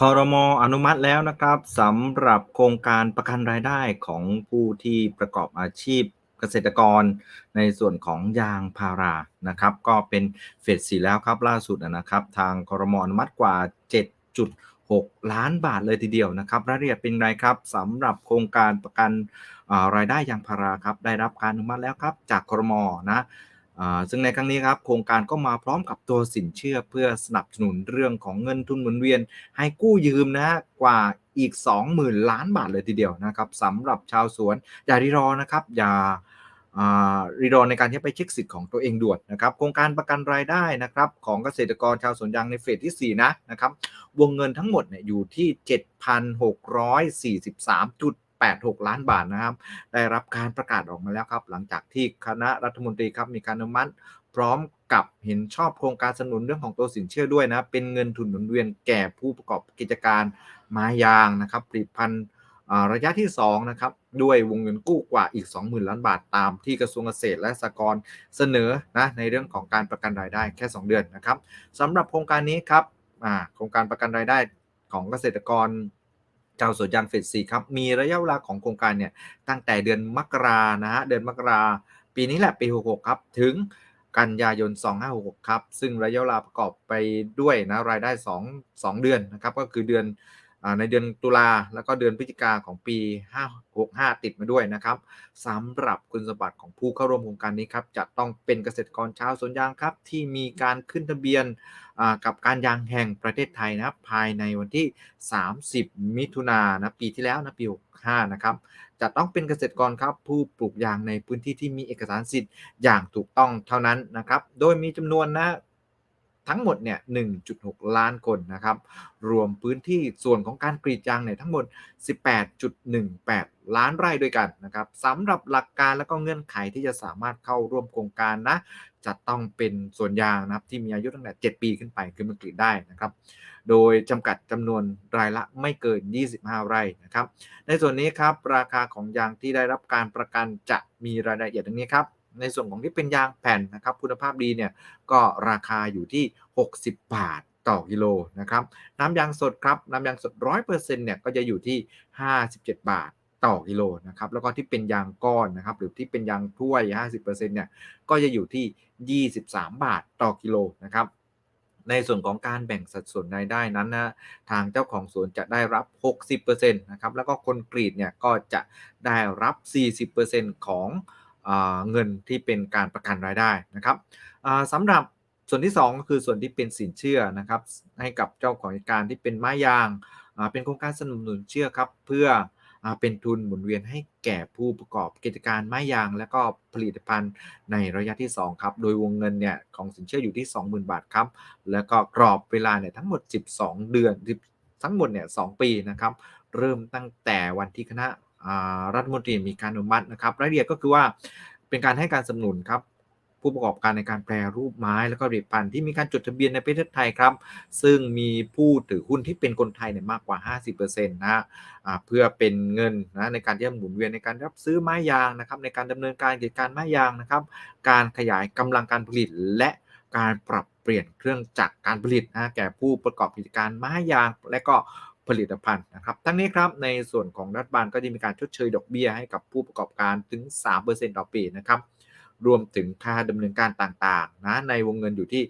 คอรมออนุมัติแล้วนะครับสำหรับโครงการประกันรายได้ของผู้ที่ประกอบอาชีพเกษตรกรในส่วนของยางพารานะครับ ก็เป็นเฟสสีแล้วครับล่าสุดนะครับ ทางคอรมออนุมัติกว่า 7.6 ล้านบาทเลยทีเดียวนะครับรายละเอียดเป็นไรครับสำหรับโครงการประกันรายได้ยางพาราครับ ได้รับการอนุมัติแล้วครับ จากคอรมอนะ ซึ่งในครั้งนี้ครับโครงการก็มาพร้อมกับตัวสินเชื่อเพื่อสนับสนุนเรื่องของเงินทุนหมุนเวียน ให้กู้ยืมนะกว่าอีก 20,000 ล้านบาทเลยทีเดียวนะครับสำหรับชาวสวน อย่ารีรอนะครับ อย่ารีรอในการที่ไปเช็คสิทธิ์ของตัวเองด่วนนะครับ โครงการประกันรายได้นะครับของเกษตรกรชาวสวนยางในเฟสที่ 4 นะนะครับ วงเงินทั้งหมดเนี่ยอยู่ที่ 7,643 86 ล้านบาทนะครับ ได้รับการประกาศออกมาแล้วครับ หลังจากที่คณะรัฐมนตรีครับมีการอนุมัติพร้อมกับเห็นชอบโครงการสนุนเรื่องของตัวสินเชื่อด้วยนะเป็นเงินทุนหมุนเวียนแก่ผู้ประกอบกิจการไม้ยางนะครับผลิตภัณฑ์ระยะที่2นะครับด้วยวงเงินกู้กว่าอีก 20,000 ล้านบาทตามที่กระทรวงเกษตรและสหกรณ์เสนอนะในเรื่องของการประกันรายได้แค่ 2 เดือนนะครับสำหรับโครงการนี้ครับโครงการประกันรายได้ของเกษตรกร เจ้าสวนยางเฟสสี่ครับ มีระยะเวลาของโครงการเนี่ยตั้งแต่เดือนมกรานะฮะเดือนมกราปีนี้แหละปี66ครับถึงกันยายน 2566 ครับ ซึ่งระยะเวลาประกอบไปด้วยนะรายได้ 2 2 เดือนนะครับ ก็คือเดือน ในเดือนตุลาแล้วก็เดือนพฤศจิกาของปี 565 ติดมาด้วยนะครับสำหรับคุณสมบัติของผู้เข้าร่วมโครงการนี้ครับจะต้องเป็นเกษตรกรชาวสวนยางครับ ที่มีการขึ้นทะเบียนกับการยางแห่งประเทศไทยนะครับภายในวันที่ 30 มิถุนายนะปีที่แล้วนะปี65นะครับจะต้องเป็นเกษตรกรครับผู้ปลูกยางในพื้นที่ที่มีเอกสารสิทธิ์อย่างถูกต้องเท่านั้นนะครับโดยมีจำนวนนะ ทั้งหมดเนี่ย 1.6 ล้านคนนะครับ รวมพื้นที่ส่วนของการกรีดยางเนี่ยทั้งหมด 18.18 ล้านไร่ด้วยกันนะครับสำหรับหลักการและก็เงื่อนไขที่จะสามารถเข้าร่วมโครงการนะจะต้องเป็นส่วนยางนะครับที่มีอายุตั้งแต่ 7 ปีขึ้นไปคือมันกรีดได้นะครับ โดยจำกัดจำนวนรายละไม่เกิน 25 ไร่นะครับ ในส่วนนี้ครับราคาของยางที่ได้รับการประกันจะมีรายละเอียดดังนี้ครับ ในส่วนของที่เป็นยางแผ่นนะครับคุณภาพดีเนี่ยก็ราคาอยู่ที่ 60 บาทต่อกิโลนะครับน้ำยางสดครับน้ำยางสด 100%เนี่ยก็จะอยู่ที่ 57 บาทต่อกิโลนะครับแล้วก็ที่เป็นยางก้อนนะครับหรือที่เป็นยางถ้วย 50%เนี่ยก็จะอยู่ที่ 23 บาทต่อกิโลนะครับในส่วนของการแบ่งสัดส่วนรายได้นั้นนะทางเจ้าของสวนจะได้รับ 60%นะครับแล้วก็คนกรีดเนี่ยก็จะได้รับ 40%ของ เงินที่เป็นการประกันรายได้นะครับสำหรับส่วนที่ 2 ก็คือส่วนที่เป็นสินเชื่อนะครับ ให้กับเจ้าของกิจการที่เป็นไม้ยางเป็นโครงการสนับสนุนเชื่อครับเพื่อเป็นทุนหมุนเวียนให้แก่ผู้ประกอบกิจการไม้ยาง และก็ผลิตภัณฑ์ในระยะที่ 2 ครับ โดยวงเงินเนี่ยของสินเชื่ออยู่ที่ 20,000 บาทครับ แล้วก็กรอบเวลาเนี่ยทั้งหมด 12 เดือนทั้งหมดเนี่ย2ปีนะครับ เริ่มตั้งแต่วันที่คณะ รัฐมนตรีมีการอนุมัตินะครับรายละเอียดก็คือว่าเป็นการให้การสนับสนุนครับผู้ประกอบการในการแปรรูปไม้แล้วก็ผลิตภัณฑ์ที่มีการจดทะเบียนในประเทศไทยครับ ซึ่งมีผู้ถือหุ้นที่เป็นคนไทยเนี่ยมากกว่า 50%นะเพื่อเป็นเงินนะในการที่จะหมุนเวียนในการรับซื้อไม้ยางนะครับ ในการดำเนินการกิจการไม้ยางนะครับ การขยายกำลังการผลิตและการปรับเปลี่ยนเครื่องจักรการผลิตนะแก่ผู้ประกอบกิจการไม้ยาง และก็ ผลิตภัณฑ์นะครับทั้งนี้ครับในส่วนของรัฐบาลก็จะมีการชดเชยดอกเบี้ยให้กับผู้ประกอบการถึง 3%ต่อปีนะครับรวมถึงค่าดำเนินการต่างๆนะในวงเงินอยู่ที่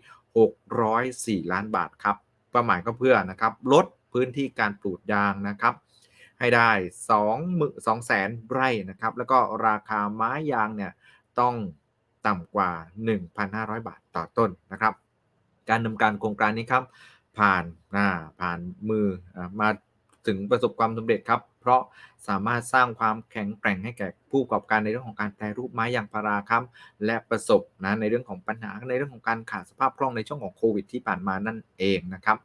604 ล้านบาทครับเป้าหมายก็เพื่อนะครับลดพื้นที่การปลูกยางนะครับให้ได้2 2แสนไร่นะครับแล้วก็ราคาไม้ยางเนี่ยต้องต่ำกว่า 1,500 บาทต่อต้นนะครับ การดำเนินการโครงการนี้ครับ ผ่านนะผ่านมือมาถึงประสบความสำเร็จครับ เพราะสามารถสร้างความแข็งแกร่งให้แก่ผู้ประกอบการในเรื่องของการแปรรูปไม้ยางพาราครับและประสบนะในเรื่องของปัญหาในเรื่องของการขาดสภาพคล่องในช่วงของโควิดที่ผ่านมานั่นเองนะครับ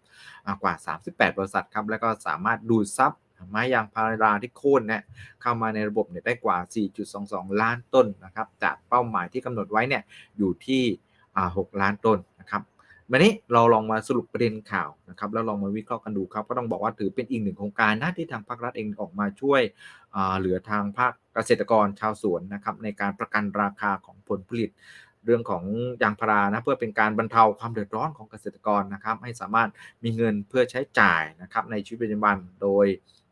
กว่า 38 บริษัทครับแล้วก็สามารถดูดซับไม้ยางพาราที่โค่นเนี่ยเข้ามาในระบบเนี่ยได้กว่า 4.22 ล้านต้นนะครับจากเป้าหมายที่กำหนดไว้เนี่ยอยู่ที่ 6 ล้านต้นนะครับ วันนี้เราลองมาสรุปประเด็นข่าวนะครับแล้วลองมาวิเคราะห์กันดูครับก็ต้องบอกว่าถือเป็นอีกหนึ่งโครงการนะที่ทางภาครัฐเองออกมาช่วยเหลือทางภาคเกษตรกรชาวสวนนะครับในการประกันราคาของผลผลิตเรื่องของยางพารานะเพื่อเป็นการบรรเทาความเดือดร้อนของเกษตรกรนะครับให้สามารถมีเงินเพื่อใช้จ่ายนะครับในชีวิตประจำวันโดย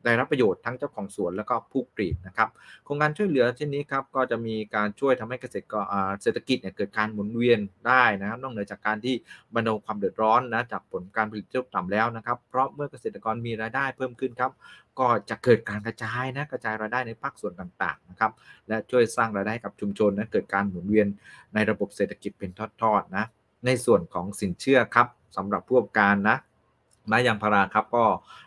ได้รับประโยชน์ทั้งเจ้าของสวนแล้วก็ผู้กรีดนะครับโครงการช่วยเหลือเช่นนี้ครับก็จะมีการช่วยทำให้เกษตรกรเศรษฐกิจเนี่ยเกิดการหมุนเวียนได้นะครับนอกเหนือจากการที่บรรเทาความเดือดร้อนนะจากผลการผลิตที่ต่ำแล้วนะครับ เพราะเมื่อเกษตรกรมีรายได้เพิ่มขึ้นครับก็จะเกิดการกระจายนะกระจายรายได้ในภาคส่วนต่างๆนะครับและช่วยสร้างรายได้กับชุมชนนะเกิดการหมุนเวียนในระบบเศรษฐกิจเป็นทอดๆนะในส่วนของสินเชื่อครับสำหรับผู้ประกอบการนะ ไม้ยางพาราครับก็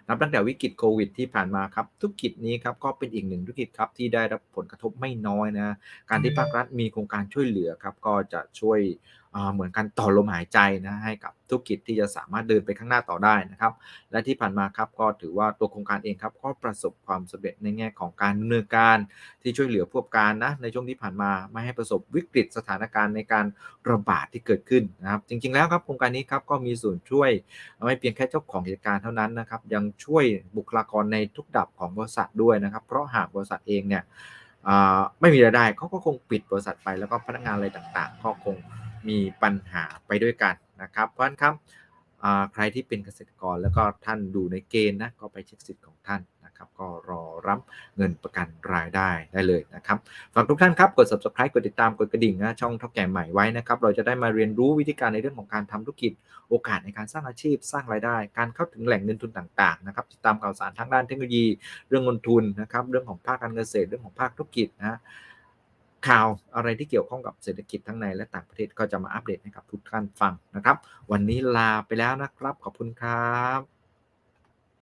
นับตั้งแต่วิกฤตโควิดที่ผ่านมาครับธุรกิจนี้ครับก็เป็นอีกหนึ่งธุรกิจครับที่ได้รับผลกระทบไม่น้อยนะการที่ภาครัฐมีโครงการช่วยเหลือครับก็จะช่วยอ่า เหมือนการต่อลมหายใจนะให้กับธุรกิจที่จะสามารถเดินไปข้างหน้าต่อได้นะครับ และที่ผ่านมาครับก็ถือว่าตัวโครงการเองครับก็ประสบความสำเร็จในแง่ของการดำเนินการที่ช่วยเหลือผู้ประกอบการนะในช่วงที่ผ่านมาไม่ให้ประสบวิกฤตสถานการณ์ในการระบาดที่เกิดขึ้นนะครับ จริง ๆ แล้วครับโครงการนี้ครับก็มีส่วนช่วยไม่เพียงแค่เจ้าของกิจการเท่านั้นนะครับยังช่วยบุคลากรในทุกดับของบริษัทด้วยนะครับ เพราะหากบริษัทเองเนี่ย ไม่มีรายได้เขาก็คงปิดบริษัทไปแล้วก็พนักงานอะไรต่างๆ ก็คงมีปัญหาไปด้วยกันนะครับ เพราะฉะนั้นครับใครที่เป็นเกษตรกรแล้วก็ท่านดูในเกณฑ์นะก็ไปเช็คสิทธิ์ของท่าน นะครับก็รอรับเงินประกันรายได้ได้เลยนะครับฝากทุกท่านครับกด subscribe กดติดตามกดกระดิ่งนะช่องเท่าแก่ใหม่ไว้นะครับเราจะได้มาเรียนรู้วิธีการในเรื่องของการทำธุรกิจโอกาสในการสร้างอาชีพ สร้างรายได้ การเข้าถึงแหล่งเงินทุนต่างๆนะครับติดตามข่าวสารทางด้านเทคโนโลยี เรื่องเงินทุนนะครับเรื่องของภาคการเกษตรเรื่องของภาคธุรกิจนะข่าวอะไรที่เกี่ยวข้องกับเศรษฐกิจทั้งในและต่างประเทศก็จะมาอัปเดตให้กับทุกท่านฟังนะครับ วันนี้ลาไปแล้วนะครับ ขอบคุณครับ